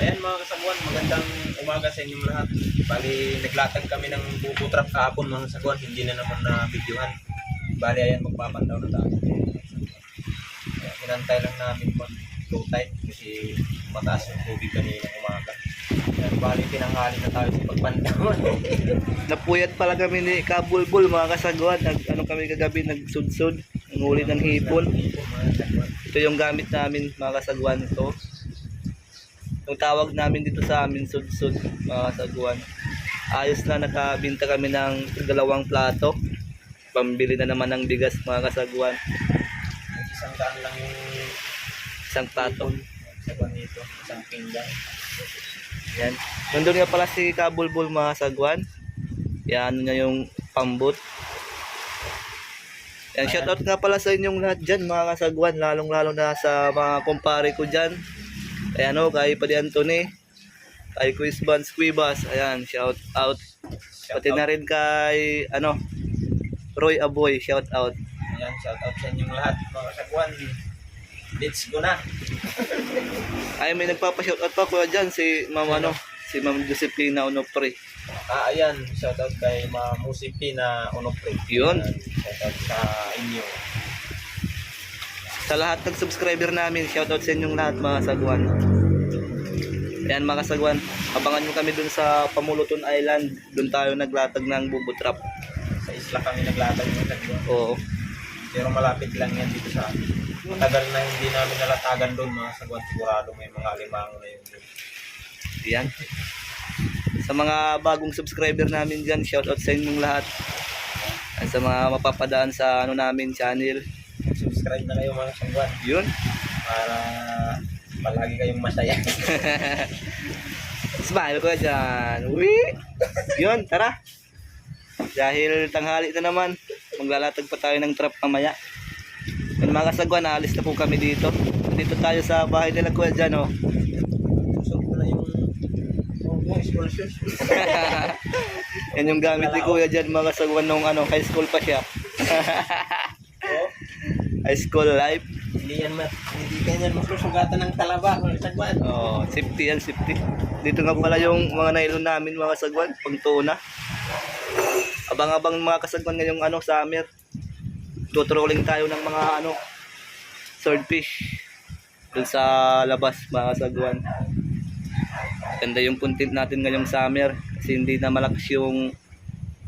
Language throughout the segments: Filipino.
Ayan mga kasagwan, magandang umaga sa inyong lahat. Bali, naglatag kami ng buko trap kahapon mga kasagwan, hindi na naman na videohan. Bali, ayan, magpapandaw na tayo. Ayan, Hinantay lang namin mag low tide kasi mataas yung tubig kanina umaga. Ayan, bali, tinanghali na tayo sa pagpandaw. Napuyat pala kami ni Kabulbul mga kasagwan. Nag, ano kami kagabi, nagsudsud. Ang huli ng hipon. Ito yung gamit namin mga kasagwan ito. Yung tawag namin dito sa amin sudsud mga kasagwan. Ayos na nakabinta kami ng dalawang plato. Pambili na naman ng bigas mga kasagwan. Isang daan lang yung Isang plato. kasagwan dito, isang pinggan. Yan. Nandun nga pala si Kabulbul mga kasagwan. Yan ano niya yung pambot. Yan, shoutout nga pala sa inyong lahat dyan mga kasagwan, lalong lalo na sa mga kumpare ko dyan. Kay ano, kay Padi Anthony, kay Quiz Buns Quibas, ayan, shout out. Pati na rin kay, ano, Roy Aboy, shout out. Ayan, shout out sa inyong lahat mga kasagwan. Let's go na. Ay, may nagpapa-shout out pa kuya dyan, si Ma'am ano, si Ma'am Josephina Onopre. Ah, ayan, shout out kay Ma Musipi na Onopre. Yun. Ayan, Shout out sa inyo. Sa lahat ng subscriber namin, shout out sa inyong lahat mga sagwan. Ayan mga kasagwan, abangan nyo kami dun sa Pamuluton Island. Dun tayo naglatag ng bubo trap. Sa isla kami naglatag ng kasagwan. Oo. Pero malapit lang yan dito sa amin. Matagal na hindi namin nalatagan doon mga sagwan. Sigurado may mga limango na yun. Ayan. Sa mga bagong subscriber namin dyan, shout out sa inyong lahat. At sa mga mapapadaan sa ano namin channel. Subscribe na kayo mga sagwan Yun. para palagi kayong masaya. Smile ko dyan. Uwi! Yun, tara. Dahil tanghali na naman, maglalatag pa tayo ng trap mamaya. Yan mga kasagwan, alis na po kami dito. Dito tayo sa bahay nila kuya dyan, oh. Oh. Yan yung gamit ni kuya dyan, mga kasagwan nung ano, high school pa siya. High school life. hindi yan ma hindi ganyan masusugatan ng talaba mga sagwan. Oh, safety yan, safety. Dito nga pala yung mga nailon namin mga kasagwan, pang tuna. Abang-abang mga kasagwan ngayong ano, summer. Tutrolling tayo ng mga ano, swordfish. Dun sa labas mga kasagwan. Ganda yung content natin ngayong summer kasi hindi na malakas yung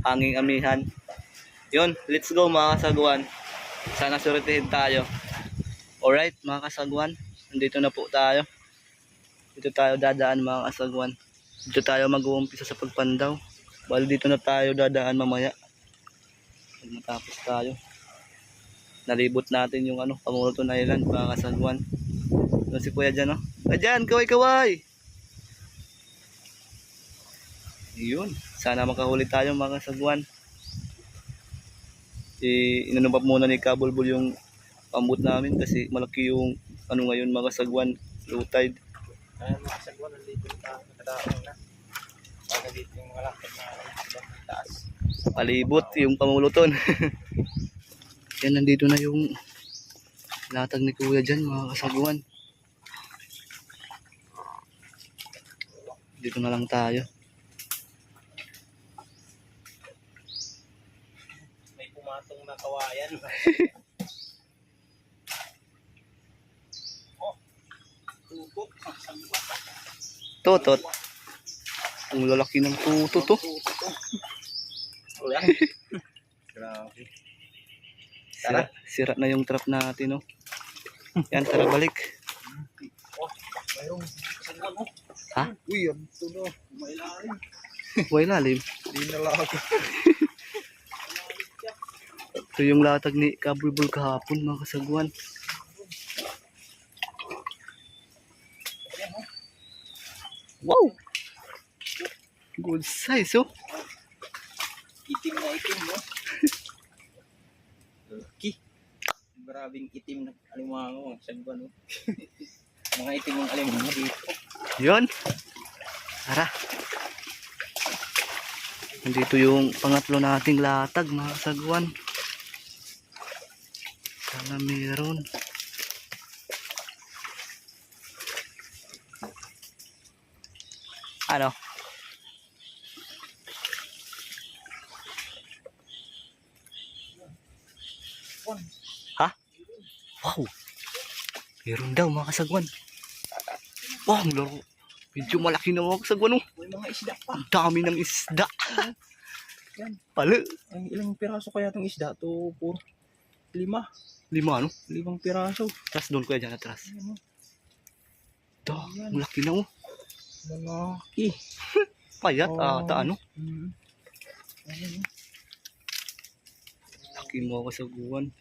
hanging amihan. Yun, let's go mga kasagwan. Sana surutihin tayo. Alright mga kasagwan, nandito na po tayo. Dito tayo dadaan mga kasagwan. Dito tayo mag-uumpisa sa pagpandaw. Bali dito na tayo dadaan mamaya. Pag matapos tayo. Nalibot natin yung ano, Pamuluton Island mga kasagwan. Doon si Kuya dyan, no? Ayan, kaway kaway! Yun. Sana makahuli tayo mga kasagwan. I inano pa muna ni Kabulbul yung pambut namin kasi malaki yung ano ngayon mga sagwan low tide mga sagwan, nandito na. Nakadaong na. Baka dito yung mga na taas. palibot yung pamuluton yan nandito na yung latag ni kuya dyan mga kasagwan dito na lang tayo kawayan. oh, sagwan. totot ang lalaki ng tuto to Wala. Grabe. sira, sira na yung trap natin no yan tara balik Oh, mayroong sagwan oh. ha? Uy, ang tuno. May lalim. Way lalim Hindi na lang. Ito yung latag ni Kabulbul kahapon mga kasagwan. Wow! Good size oh. Itim na itim, no? Laki. Maraming itim na alimango. Sagwan, no? Mga itim ng alimango dito. Yun. Tara. Nandito yung pangatlo nating latag mga kasagwan. Sana meron. Ano? Ha? Wow! Meron daw mga kasagwan. Wow, ang laro. Medyo malaki na mga kasagwan oh. May mga isda pa. Ang dami ng isda. Yan. Pala. Ang ilang piraso kaya itong isda to? Puro lima. Lima ano? Limang piraso. Tapos doon kuya dyan atras. Ayan, oh. Ito, ang laki na oh. Malaki. Payat Oh. ata ano. Mm. Ayan, oh. Laki mo kasagwan.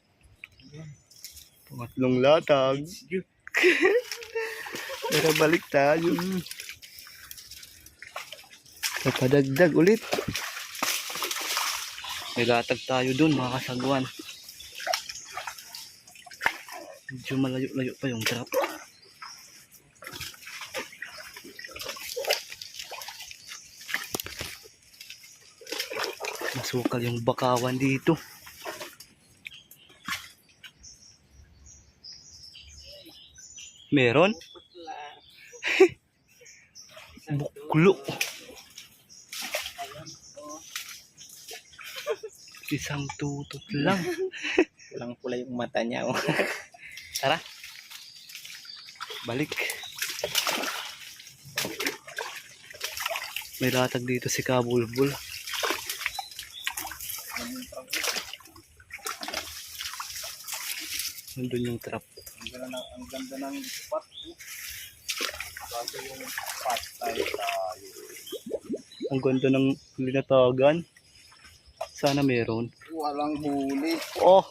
Ayan. Pangatlong latag. Pero balik tayo. Napadagdag ulit. May latag tayo dun mga kasagwan. Medyo malayo-layo pa yung trap. Masukal yung bakawan dito. Meron? Buklo. Isang tutot lang. Walang pula yung mata niya. Tara. Balik. May latag dito si Kabulbul. Nandun yung trap. Ang ganda ng, ang ganda ng spot. Oh. Kaso yung spot tayo. Ang ganda ng linatagan. Sana meron. Walang huli. Oh!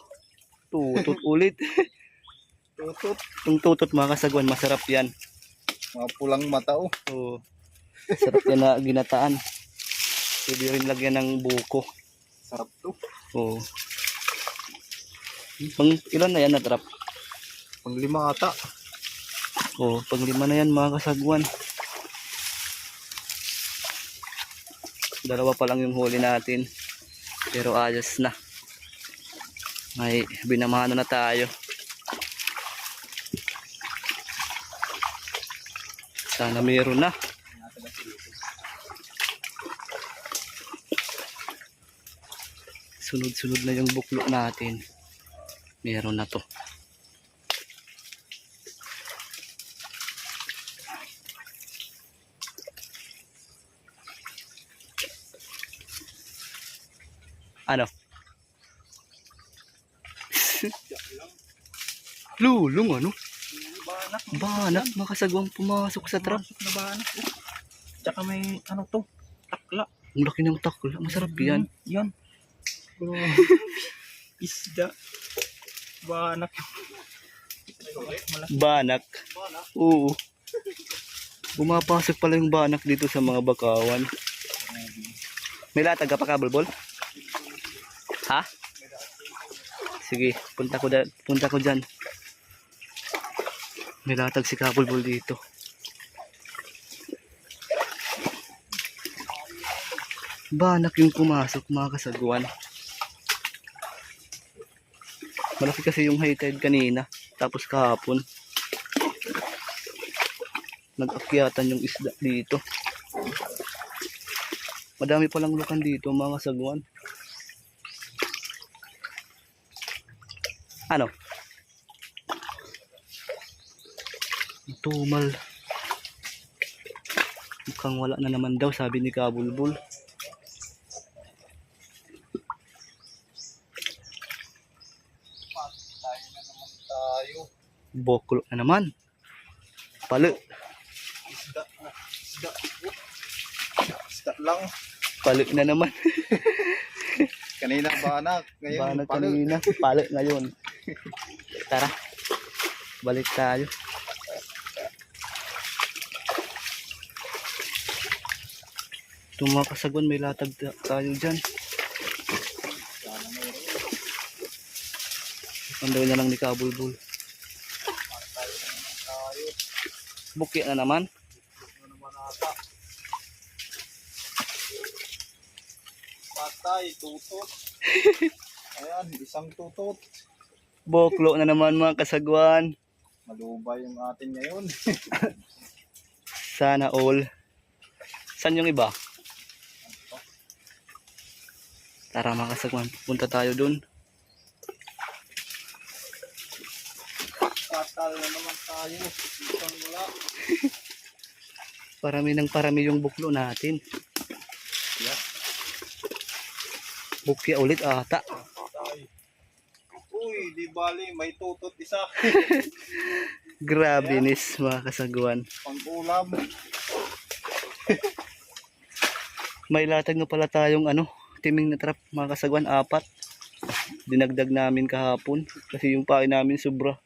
Tutot ulit. Tutot. Yung tutot mga kasagwan, masarap yan. Mga pulang mata oh. Oo. Sarap yan na ginataan. Pwede rin lagyan ng buko. Sarap to. Oo. Pang ilan na yan na trap? Pang lima ata. Oo, pang lima na yan mga kasagwan. Dalawa pa lang yung huli natin. Pero ayos na. May binamano na tayo. Sana meron na. Sunod-sunod na yung buklo natin. Meron na to. Ano? Lulong ano? Banak. Banak, makasagwang pumasok sa trap. Masok na banak. Oh. Tsaka may ano to. Takla. Ang laki ng takla. Masarap yan. Mm, Yan. Bro. Isda. Banak. Malaki. Banak. Oo. Bumapasok pala yung banak dito sa mga bakawan. May latag ka pa kabulbol? Ha? Sige, punta ko, da, punta ko dyan. May latag si kabulbol dito. Banak yung pumasok mga kasagwan. Malaki kasi yung high tide kanina. Tapos kahapon. Nag-akyatan yung isda dito. Madami palang lukan dito mga kasagwan. Ano? Tumal. Mukhang wala na naman daw sabi ni Kabulbul. Tayo na naman. Palo. Isda. Isda. Isda lang. Palo na naman. Kanina banak. Ngayon palo. kanina. Palo ngayon. Tara. Balik tayo. Tumakasagon may latag ta- tayo dyan. Ang daw na lang ni Kabulbul. Tayo. Buki na naman. Naman ata. Patay. Tutot. Ayan. Isang tutot. Boklo na naman mga kasagwan. Malubay yung atin ngayon. Sana all. Saan yung iba? Tara mga kasagwan, punta tayo dun. Fatal na naman tayo. Isang wala. Parami ng parami yung buklo natin. Yeah. Bukya ulit ata. Uy, di bali, may tutot isa. Grabe nis mga kasagwan. Pang-ulam. May latag na pala tayong ano, timing na trap mga kasagwan, apat. Dinagdag namin kahapon kasi yung pain namin sobra.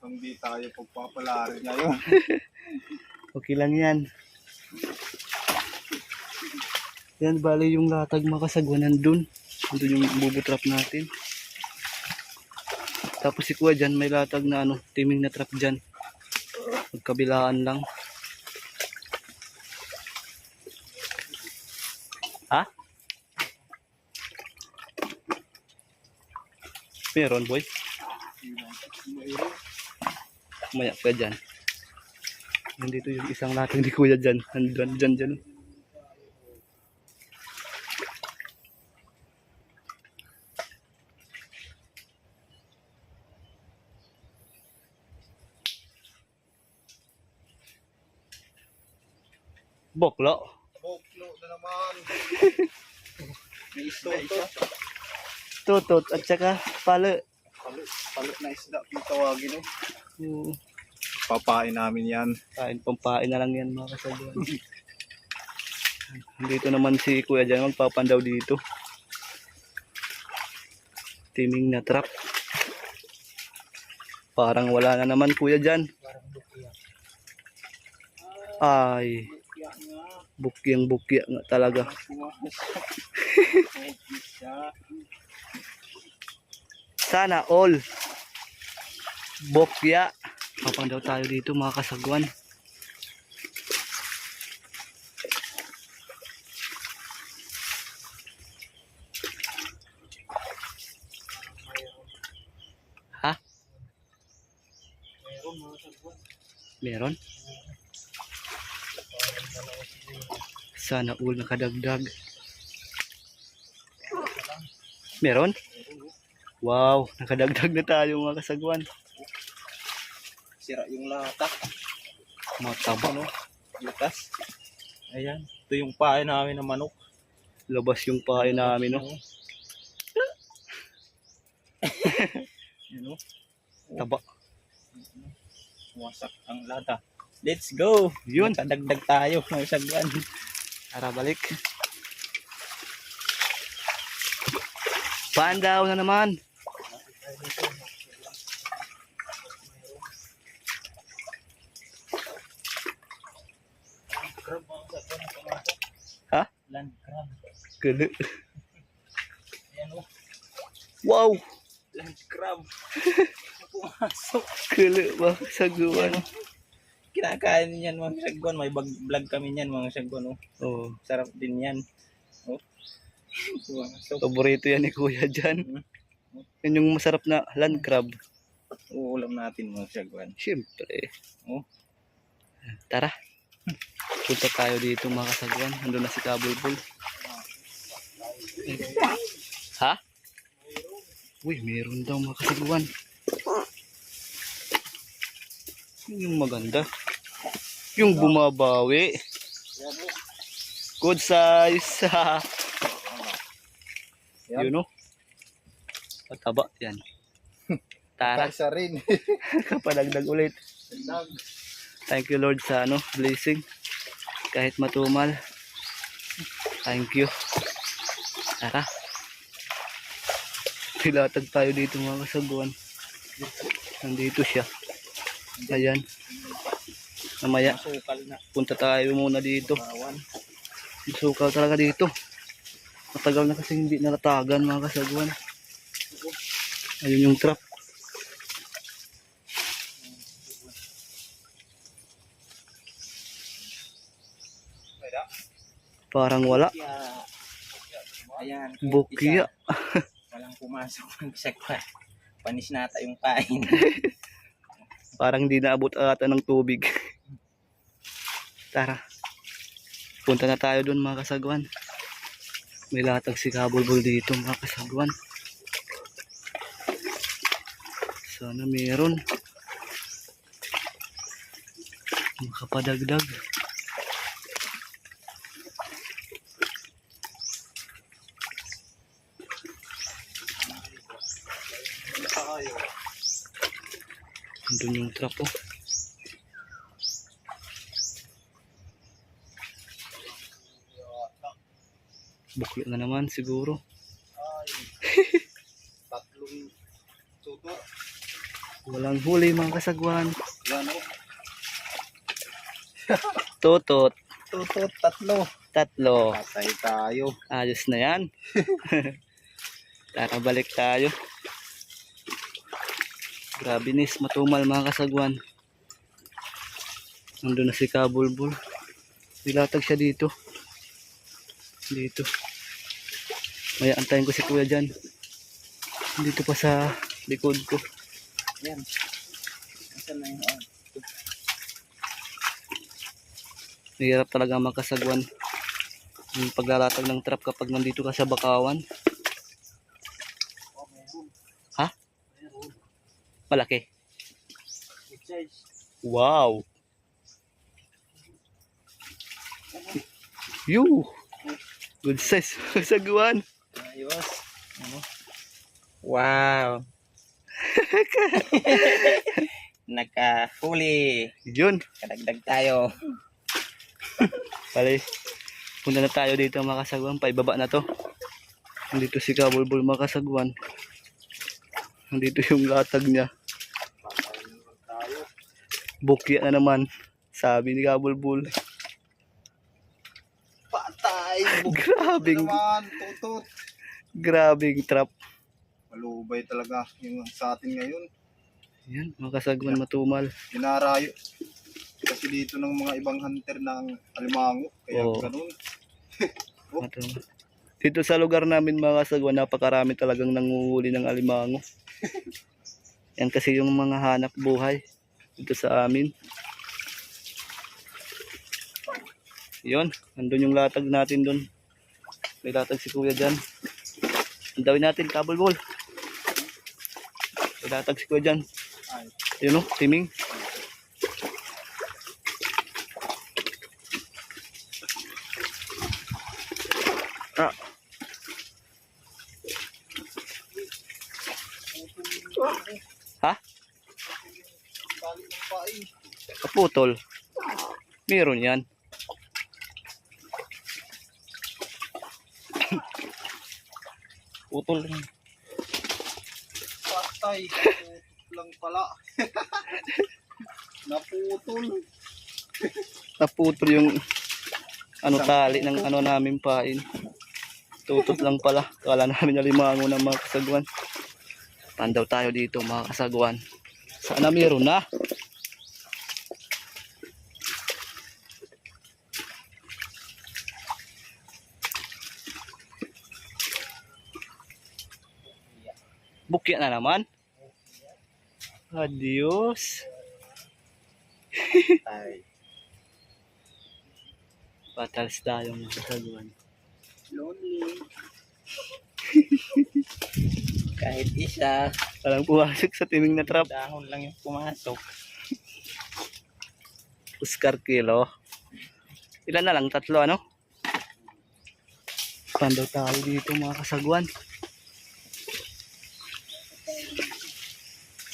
Hindi tayo pagpapalari ngayon. Okay lang yan. Yan, bali yung latag mga kasagwan nandun. Nandun yung bubo trap natin. Tapos si Kuya dyan, may latag na ano, timing na trap dyan. Magkabilaan lang. Ha? Meron boy. Maya ka dyan. Nandito yung isang latag ni Kuya dyan. Nandun, dyan, dyan. Boklo. Boklo na naman. May isda Tutot at saka pala. Palit, palit na isda yung tawagin eh. Uh, Papain namin yan. kain pampain na lang yan mga kasaguan. Dito naman si Kuya dyan magpapandaw dito. Timing na trap. Parang wala na naman Kuya dyan. Ay, bukyang bukya nga talaga. Sana all. Bokya. Papandaw tayo dito mga kasagwan. Ha? Meron? Sana all nakadagdag. Meron? Wow, nakadagdag na tayo mga kasagwan. Sira yung lata. Mataba no? Butas. Ayan. Ito yung pain namin ng manok. Labas yung pain namin no? Yan o. Taba. Wasak ang lata. Let's go! Yun. Nakadagdag tayo ng sagwan. Tara balik. Pandaw na naman. Crab mga sagwan. Ha? Land crab. Gala. Ayan o. Wow! Land crab. Pumasok. Gala ba? Saguan. Kinakain yan mga sagwan. May vlog kami yan mga sagwan. Oh. Oh, Sarap din yan. Oh. Pumasok. paborito yan ni Kuya dyan. Yan yung masarap na land crab. Uulam natin mga sagwan. Siyempre. Oh. Tara. Punta tayo dito mga kasagwan. Ando na si Kabulbul. Ha? Uy, meron daw mga kasagwan. Yun Yung maganda. Yung bumabawi. Good size. Yun o. Pataba. Yan. Tara. Isa rin. Kapadagdag ulit. Thank you Lord sa ano, blessing. Kahit matumal. Thank you. Tara. Pilatag tayo dito mga kasaguan. Nandito siya. Ayan. Namaya, Masukal na. punta tayo muna dito. Bawan. Sukal talaga dito. Matagal na kasi hindi naratagan mga kasaguan. Ayun yung trap. Parang wala. Ayan. Bukya. Isa. Walang pumasok ng sagwan. Panis nata yung pain. Parang hindi naabot ata ng tubig. Tara. Punta na tayo doon mga kasagwan. May latag si Kabulbul dito mga kasagwan. Sana meron. Makapadagdag. Andun yung trap oh. Buklo na naman siguro. Tatlong tuto. Walang huli mga kasagwan. Yan o. Tutot. Tuto, tatlo. Tatlo. Patay tayo. Ayos na yan. Tara balik tayo. Grabe nis, matumal mga kasagwan. Nandun na si Kabulbul. Nilatag siya dito. Dito. Maya antayin ko si kuya dyan. Dito pa sa likod ko. Yan. Asan na yung ah? Mahirap talaga makasagwan. Yung paglalatag ng trap kapag nandito ka sa bakawan. Oh, meron. Ha? Meron. Malaki. Wow! You! Good size kasagwan. Ayos. Ano? Wow. Nakahuli. Yun. Kadagdag tayo. Pali. Punta na tayo dito mga kasagwan. Paibaba na to. Nandito si Kabulbul mga kasagwan. Nandito yung latag niya. Bukya na naman. Sabi ni Kabulbul. Patay. Grabing, naman, tutot. grabing trap. Malubay talaga yung sa atin ngayon. Yan, mga kasagwan matumal. Dinarayo. Kasi dito ng mga ibang hunter ng alimango. Kaya Oo. ganun. Matumal. Dito sa lugar namin mga kasagwan, napakarami talagang nanguhuli ng alimango. Yan kasi yung mga hanap buhay dito sa amin. Yun, nandun yung latag natin dun. May latag si kuya dyan. Ang dawin natin, kabulbol. May latag si kuya dyan. Yun o, timing. Ah. Ha? balik ng pain. Kaputol. Meron yan. Putol rin. Patay. Tutot lang pala. Naputol. Naputol yung ano tali ng ano namin pain. Tutot lang pala. Kala namin alimango ng mga kasagwan. Pandaw tayo dito mga kasagwan. Sana meron na. Bukya na naman. Adios. Ay. Patals tayo mga kasagwan. Lonely. Kahit isa, Walang pumasok sa timing na trap. dahon lang yung pumasok. Oscar kilo. Ilan na lang? Tatlo ano? Pandaw tayo dito mga kasagwan.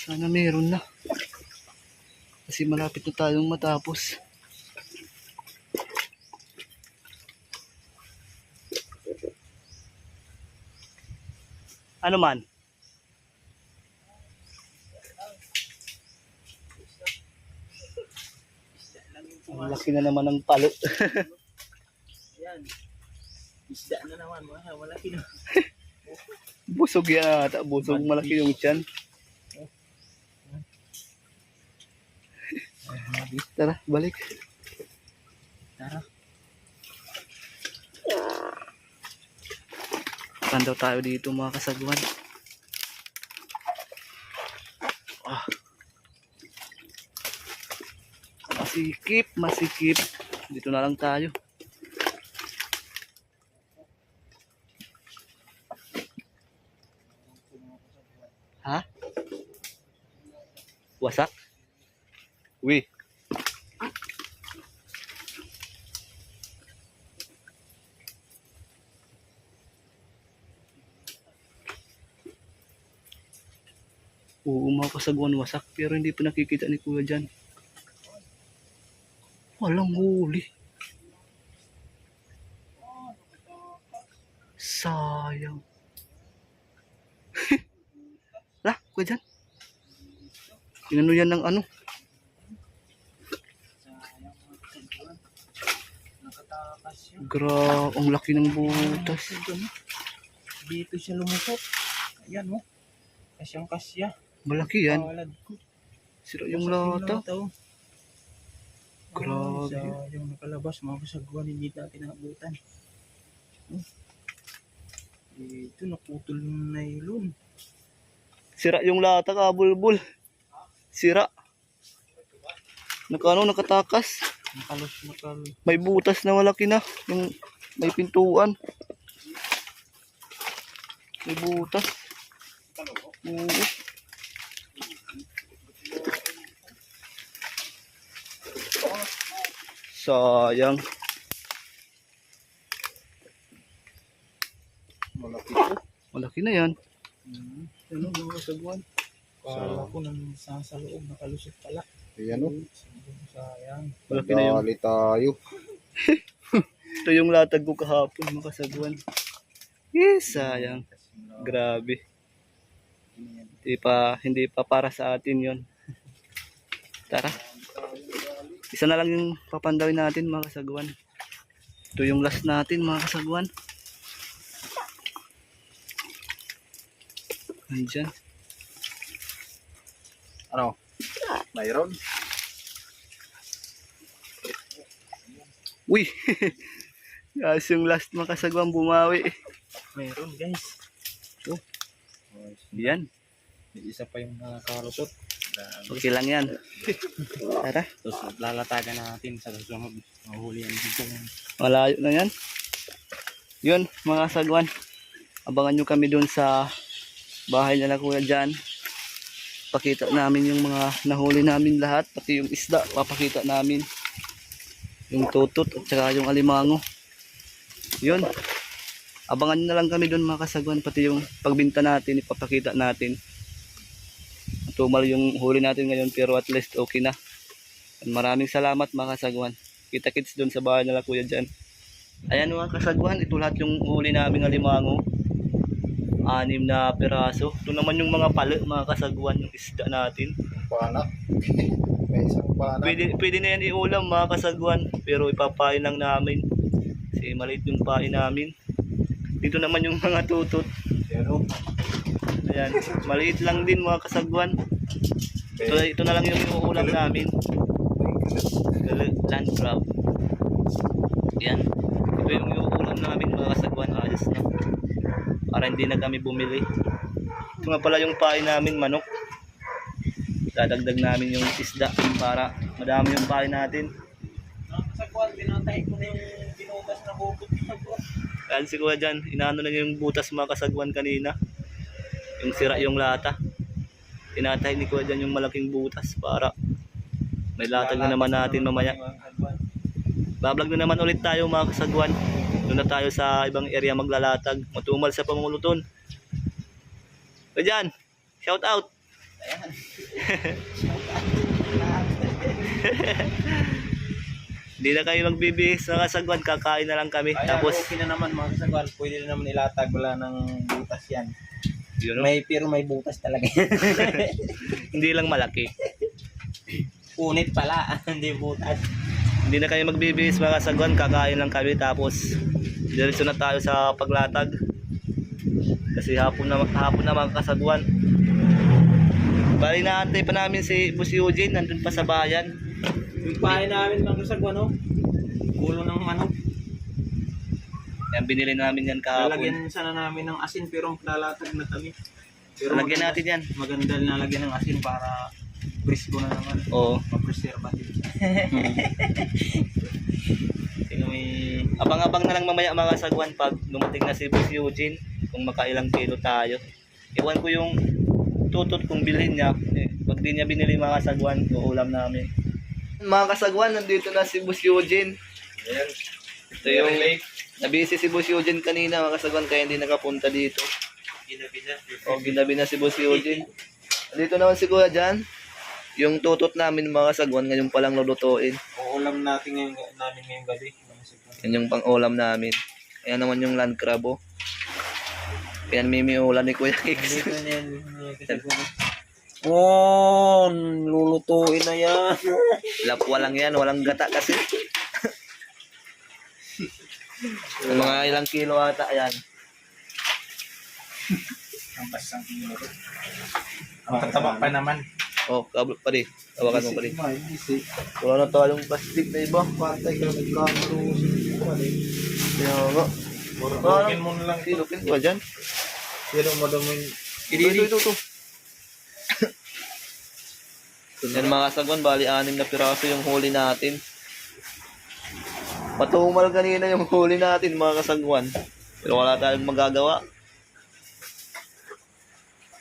Sana meron na. Kasi malapit na tayong matapos. Ano man? Ang laki na naman ng palo. Yan. Isda na naman. Wala kino. Busog yan ata. Busog malaki yung tiyan. Tara, balik. Tara. Saan daw tayo dito mga kasaguan? Ah. Masikip, masikip. Dito na lang tayo. Ha? Wasak? Uy. Oo, mga kasagwan wasak pero hindi pa nakikita ni kuya dyan. Walang huli. Sayang. lah, kuya dyan. Inano yan ng ano? Nakatakas yun. Gra, ang laki ng butas. Dito siya lumusot. Ayan mo. Kasyang kasya. Malaki yan. Sira yung lata. oh. Grabe. Sa yung nakalabas, mga kasagwan, hindi natin naabutan. Oh. Ito, naputol yung nylon. Sira yung lata ka, bulbul. Sira. Nakano, nakatakas. May butas na malaki na. Yung may pintuan. May butas. Oo. Sayang. Malaki po. Malaki na yan. Hmm. Ano, mga kasagwan? Kala ko nang sa, sa loob, nakalusot pala. Ayan o. Sayang. Malaki na yung Dali tayo. Ito yung latag ko kahapon, mga kasagwan. Yes, sayang. Grabe. Hindi pa, hindi pa para sa atin yon. Tara. Isa na lang yung papandawin natin, mga kasagwan. Ito yung last natin, mga kasagwan. Nandyan. Ano? Mayroon? Uy! Yes, yung last mga kasagwan bumawi. Meron, guys. Yan. May isa pa yung nakakalusot. Grabe. Okay lang yan. Tara. Tapos lalatagan natin sa susunod. Mahuli yan dito. Malayo na yan. Yun, mga sagwan. Abangan nyo kami dun sa bahay nila kuya dyan. Pakita namin yung mga nahuli namin lahat. Pati yung isda, papakita namin. Yung tutot at saka yung alimango. Yun. Abangan na lang kami dun mga kasagwan. Pati yung pagbinta natin, ipapakita natin. Tumal yung huli natin ngayon pero at least okay na. Maraming salamat mga kasagwan. Kita kits dun sa bahay nila kuya dyan. Ayan mga kasagwan, ito lahat yung huli namin alimango. Anim na piraso. Ito naman yung mga palo, mga kasagwan, yung isda natin. Panak. May isang panak. Pwede, pwede na yan iulam mga kasagwan, pero ipapain lang namin. Kasi maliit yung pain namin. Dito naman yung mga tutot. Ayan o. Ayan, maliit lang din mga kasagwan. Ito, ito na lang yung iuulam namin. Land crab. Yan. Ito yung iuulam namin mga kasagwan. Ayos na. Para hindi na kami bumili. Ito nga pala yung pain namin manok. Dadagdag namin yung isda para madami yung pain natin. Sa kwan, pinatay ko na yung binutas na bubot. Kaya si Kuya dyan, inaano na yung butas mga kasagwan kanina. Yung sira yung lata. Tinatay ni Kuya dyan yung malaking butas para may latag na naman natin mamaya. Bablog na naman ulit tayo mga kasagwan. Doon na tayo sa ibang area maglalatag. Matumal sa pamuluton. O dyan, shout out. Hindi na kayo magbibihis mga kasagwan. Kakain na lang kami. Ayan, Tapos, okay na naman mga kasagwan. Pwede na naman ilatag. Wala ng butas yan. yun, no? May, pero may butas talaga. hindi lang malaki. Punit pala. Hindi butas. Hindi na kayo magbibihis mga kasagwan. Kakain lang kami. Tapos, diretso na tayo sa paglatag. Kasi hapon na, hapon na mga kasagwan. Bali naantay pa namin si Boss Eugene. Nandun pa sa bayan. Yung pahay namin mga kasagwan, no? Ulo ng manok. Yan, binili namin yan kahapon. Lalagyan sana namin ng asin pero lalatag na kami. Pero Lagyan maganda- natin yan. Maganda na lagyan ng asin para brisko na naman. Oo. Ma-preservative. Sino may... Abang-abang na lang mamaya mga sagwan pag dumating na si Boss Eugene kung makailang kilo tayo. Iwan ko yung tutot kung bilhin niya. Eh, pag di niya binili mga kasagwan, uulam namin. Mga kasagwan, nandito na si Boss Eugene. Ayan. Ito yung nabisi si Boss Eugene kanina mga kasagwan kaya hindi nakapunta dito. Ginabi na. O ginabi na si Boss Eugene. Dito naman si Kuya Jan. Yung tutot namin mga kasagwan ngayon palang lulutuin. Uulam natin ngayong, namin ngayong gabi. Yan yung pang-ulam namin. Ayan naman yung land crab oh. Yan mimiulan ni Kuya Kicks. Oh, lulutuin na yan. Lapwa lang yan, walang gata kasi. Mga ilang kilo ata yan. Ang pasang kilo. Ang tataba pa naman. Oh, kablo pa rin. Tawakan mo pa rin. Wala na tayong plastic na iba. Patay ka nagkakaroon. Kaya nga. Burugin mo na lang. Silupin ko dyan. Pero madamin. Ito, ito, ito, ito. Yan mga sagwan, bali anim na piraso yung huli natin. Patumal kanina yung huli natin mga kasagwan. Pero wala tayong magagawa.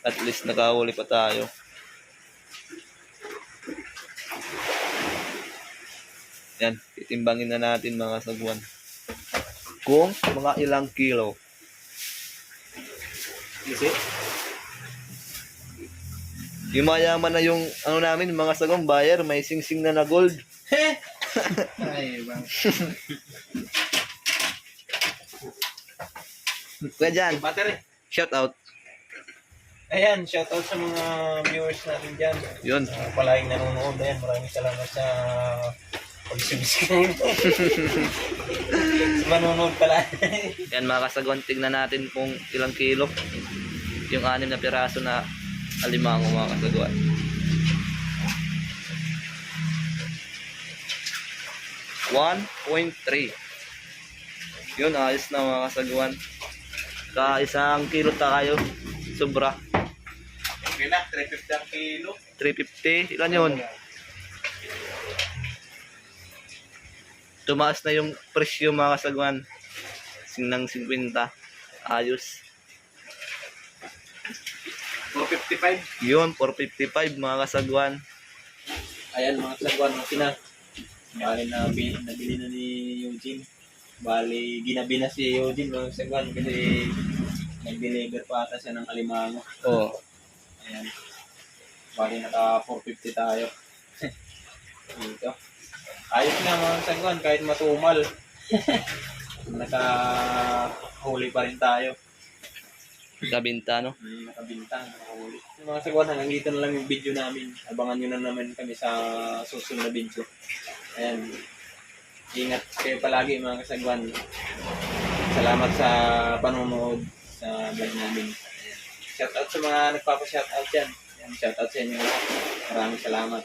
At least nakahuli pa tayo. Yan, titimbangin na natin mga kasagwan. Kung mga ilang kilo. Kasi? Yung mayaman na yung ano namin, mga sagong buyer, may sing-sing na na gold. Ay, bang. Kuya Jan, Battery. shout out. Ayan, shoutout sa mga viewers natin dyan. Yun. Uh, palaging nanonood. Ayan, maraming salamat sa pag-subscribe. sa manonood pala. Yan mga kasagwan, tignan natin kung ilang kilo. Yung anim na piraso na alimango mga kasagwan. One point three. Yun, ayos na mga kasagwan. Ka isang kilo tayo. Sobra. okay na, 350 ang kilo. 350. Ilan yun? Tumaas na yung presyo mga kasagwan. Sinang 50. Ayos. 455. Yun, 455 mga kasagwan. Ayan, mga sagwan natin na. Bali na nabili, na ni Eugene. Bali, ginabi na si Eugene mga sagwan kasi nag-deliver pa ata siya ng alimango. Oh. Ayan. Bali, naka 450 tayo. Dito. Ayos na mga sagwan, kahit matumal. naka huli pa rin tayo. Kabinta, no? May nakabintang, nakahuli. Mga sagwan, hanggang dito na lang yung video namin. Abangan nyo na naman kami sa susunod na video. Ayan. Ingat kayo palagi mga kasagwan. Salamat sa panonood sa vlog namin. Shoutout sa mga nagpapa-shoutout dyan. Shoutout sa inyo. Maraming salamat.